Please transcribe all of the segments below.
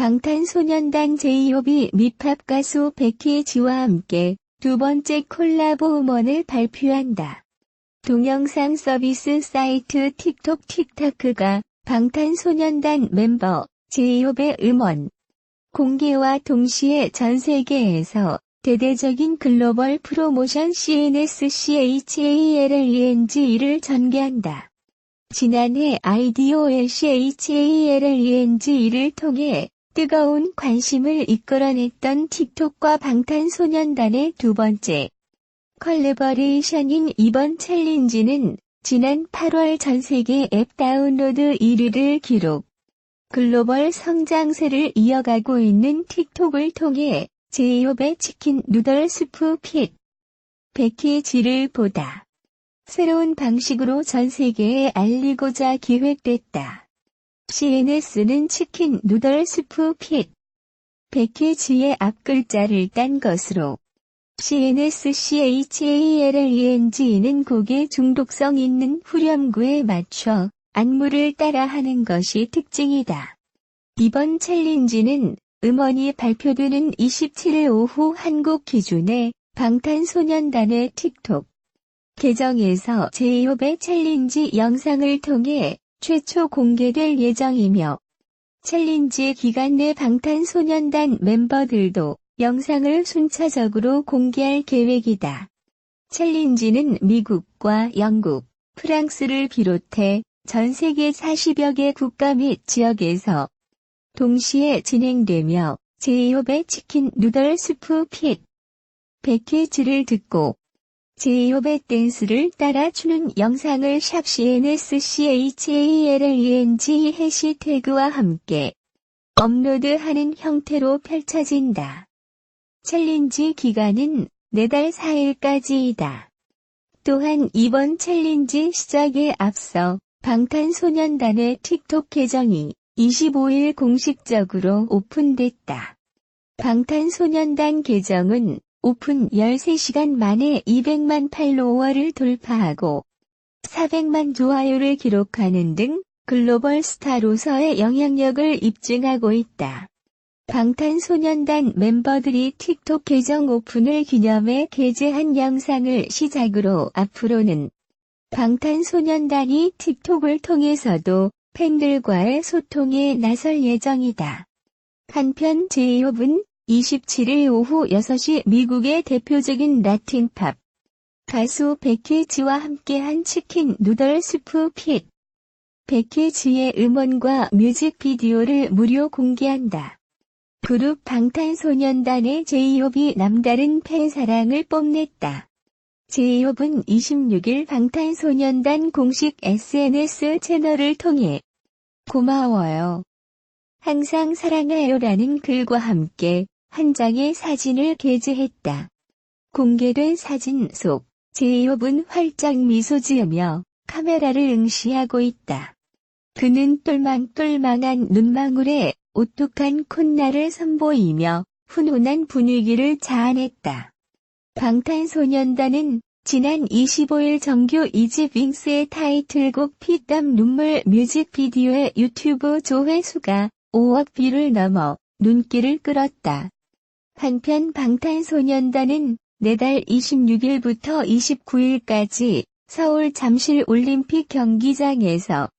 방탄소년단 제이홉이 미팝 가수 백희지와 함께 두 번째 콜라보 음원을 발표한다. 동영상 서비스 사이트 틱톡 틱타크가 방탄소년단 멤버 제이홉의 음원 공개와 동시에 전 세계에서 대대적인 글로벌 프로모션 CNS CHALLENG를 전개한다. 지난해 아이디오 CHALLENG를 통해 뜨거운 관심을 이끌어냈던 틱톡과 방탄소년단의 두 번째 컬래버레이션인 이번 챌린지는 지난 8월 전 세계 앱 다운로드 1위를 기록. 글로벌 성장세를 이어가고 있는 틱톡을 통해 제이홉의 치킨 누덜 스프 핏 패키지를 보다 새로운 방식으로 전 세계에 알리고자 기획됐다. CNS는 치킨 누덜 스프 핏 패키지의 앞글자를 딴 것으로 CNS CHALLENG는 곡의 중독성 있는 후렴구에 맞춰 안무를 따라하는 것이 특징이다. 이번 챌린지는 음원이 발표되는 27일 오후 한국 기준에 방탄소년단의 틱톡 계정에서 제이홉의 챌린지 영상을 통해 최초 공개될 예정이며 챌린지 기간 내 방탄소년단 멤버들도 영상을 순차적으로 공개할 계획이다. 챌린지는 미국과 영국, 프랑스를 비롯해 전 세계 40여 개 국가 및 지역에서 동시에 진행되며 제이홉의 치킨 누덜 스프 핏 패키지를 듣고 제이홉의 댄스를 따라 추는 영상을 샵 CNS CHALLENG 해시태그와 함께 업로드하는 형태로 펼쳐진다. 챌린지 기간은 4달 4일까지이다. 또한 이번 챌린지 시작에 앞서 방탄소년단의 틱톡 계정이 25일 공식적으로 오픈됐다. 방탄소년단 계정은 오픈 13시간 만에 200만 팔로워를 돌파하고 400만 좋아요를 기록하는 등 글로벌 스타로서의 영향력을 입증하고 있다. 방탄소년단 멤버들이 틱톡 계정 오픈을 기념해 게재한 영상을 시작으로 앞으로는 방탄소년단이 틱톡을 통해서도 팬들과의 소통에 나설 예정이다. 한편 제이홉은 27일 오후 6시 미국의 대표적인 라틴 팝 가수 베키지와 함께한 치킨 누덜 스프 핏 베키지의 음원과 뮤직비디오를 무료 공개한다. 그룹 방탄소년단의 제이홉이 남다른 팬사랑을 뽐냈다. 제이홉은 26일 방탄소년단 공식 SNS 채널을 통해 고마워요. 항상 사랑해요라는 글과 함께 한 장의 사진을 게재했다. 공개된 사진 속 제이홉은 활짝 미소 지으며 카메라를 응시하고 있다. 그는 똘망똘망한 눈망울에 오똑한 콧날을 선보이며 훈훈한 분위기를 자아냈다. 방탄소년단은 지난 25일 정규 이집 윙스의 타이틀곡 피땀 눈물 뮤직비디오의 유튜브 조회수가 5억 뷰를 넘어 눈길을 끌었다. 한편 방탄소년단은 내달 26일부터 29일까지 서울 잠실 올림픽 경기장에서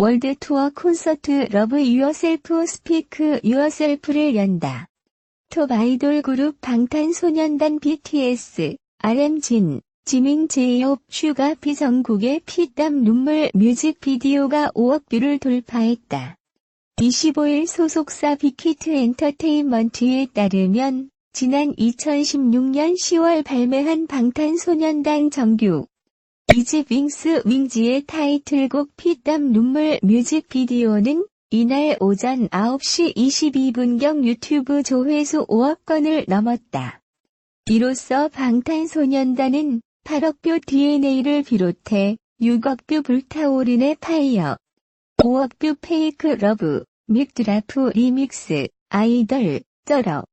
월드 투어 콘서트 러브 유어셀프 스피크 유어셀프를 연다. 톱 아이돌 그룹 방탄소년단 BTS, RM진, 지민 제이홉 슈가 비전국의 피땀 눈물 뮤직비디오가 5억 뷰를 돌파했다. 25일 소속사 빅히트 엔터테인먼트에 따르면 지난 2016년 10월 발매한 방탄소년단 정규 이집 윙스 윙지의 타이틀곡 피땀 눈물 뮤직비디오는 이날 오전 9시 22분경 유튜브 조회수 5억 건을 넘었다. 이로써 방탄소년단은 8억 뷰 DNA를 비롯해 6억 뷰 불타오르네 파이어, 5억 뷰 페이크 러브, 믹드라프 리믹스, 아이돌, 쩔어.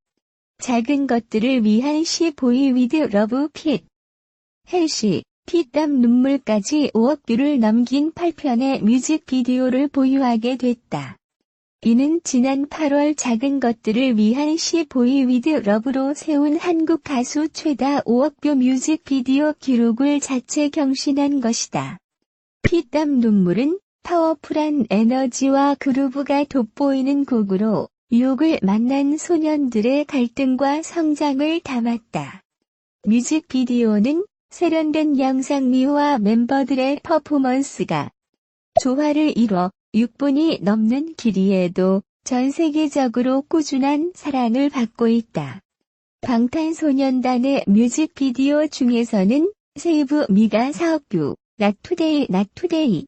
작은 것들을 위한 시 보이 위드 러브 핏. 헬시, 피땀 눈물까지 5억 뷰를 넘긴 8편의 뮤직비디오를 보유하게 됐다. 이는 지난 8월 작은 것들을 위한 시보이 위드 러브로 세운 한국 가수 최다 5억 뷰 뮤직비디오 기록을 자체 경신한 것이다. 피땀 눈물은 파워풀한 에너지와 그루브가 돋보이는 곡으로 유혹을 만난 소년들의 갈등과 성장을 담았다. 뮤직비디오는 세련된 영상미와 멤버들의 퍼포먼스가 조화를 이뤄 6분이 넘는 길이에도 전 세계적으로 꾸준한 사랑을 받고 있다. 방탄소년단의 뮤직비디오 중에서는 세이브 미가 4억 뷰, 나투데이 나투데이,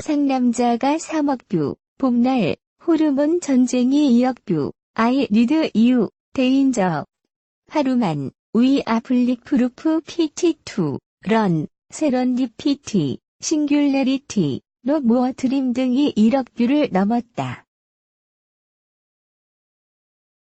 상남자가 3억 뷰, 봄날, 호르몬 전쟁이 2억 뷰, 아이 리드 이유, 데인저, 하루만, 위 아플릭 프루프 PT2, 런, 세런디피티, 싱귤레리티, 노모어 드림 등이 1억 뷰를 넘었다.